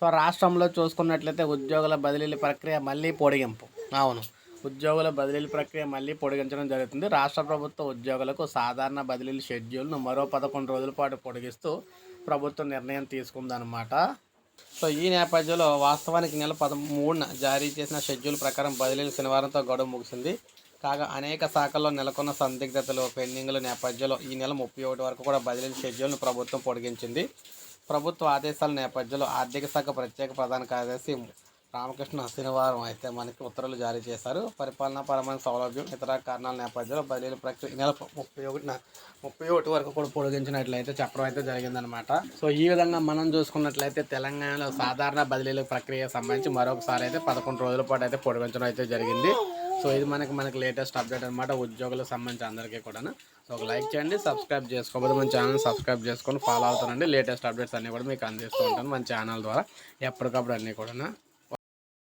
So రాష్ట్రంలో చూసుకున్నట్లయితే ఉద్యోగుల బదిలీల ప్రక్రియ మళ్ళీ పొడిగింపు. అవును. ఉద్యోగుల బదిలీల ప్రక్రియ మళ్ళీ పొడిగించడం జరుగుతుంది. రాష్ట్ర ప్రభుత్వ ఉద్యోగులకు సాధారణ బదిలీల షెడ్యూల్ను మరో పదకొండు రోజుల పాటు పొడిగిస్తూ ప్రభుత్వం నిర్ణయం తీసుకుందనమాట సో ఈ నేపథ్యంలో వాస్తవానికి నెల పదమూడున జారీ చేసిన షెడ్యూల్ ప్రకారం బదిలీలు శనివారంతో గడువు ముగిసింది. కాగా అనేక శాఖల్లో నెలకొన్న సందిగ్ధతలు పెండింగ్ల నేపథ్యంలో ఈ నెల ముప్పై ఒకటి వరకు కూడా బదిలీల షెడ్యూల్ను ప్రభుత్వం పొడిగించింది. ప్రభుత్వ ఆదేశాల నేపథ్యంలో ఆర్థిక శాఖ ప్రత్యేక ప్రధాన కార్యదర్శి రామకృష్ణ శనివారం అయితే మనకి ఉత్తర్వులు జారీ చేశారు. పరిపాలనాపరమైన సౌలభ్యం ఇతర కారణాల నేపథ్యంలో బదిలీల ప్రక్రియ నెల ముప్పై ఒకటిన ముప్పై ఒకటి వరకు కూడా పొడిగించినట్లయితే చెప్పడం అయితే జరిగిందనమాట సో ఈ విధంగా మనం చూసుకున్నట్లయితే తెలంగాణలో సాధారణ బదిలీల ప్రక్రియ సంబంధించి మరొకసారి అయితే పదకొండు రోజుల పాటు అయితే పొడిగించడం అయితే జరిగింది. సో ఇది మనకి మనకి లేటెస్ట్ అప్డేట్ అనమాట ఉద్యోగులకు సంబంధించి అందరికీ కూడా సో ఒక లైక్ చేయండి సబ్స్క్రైబ్ చేసుకోకపోతే మన ఛానల్ సబ్స్క్రైబ్ చేసుకొని ఫాలో అవుతానండి. లేటెస్ట్ అప్డేట్స్ అన్నీ కూడా మీకు అందిస్తూ ఉంటాను మన ఛానల్ ద్వారా ఎప్పటికప్పుడు అన్నీ కూడా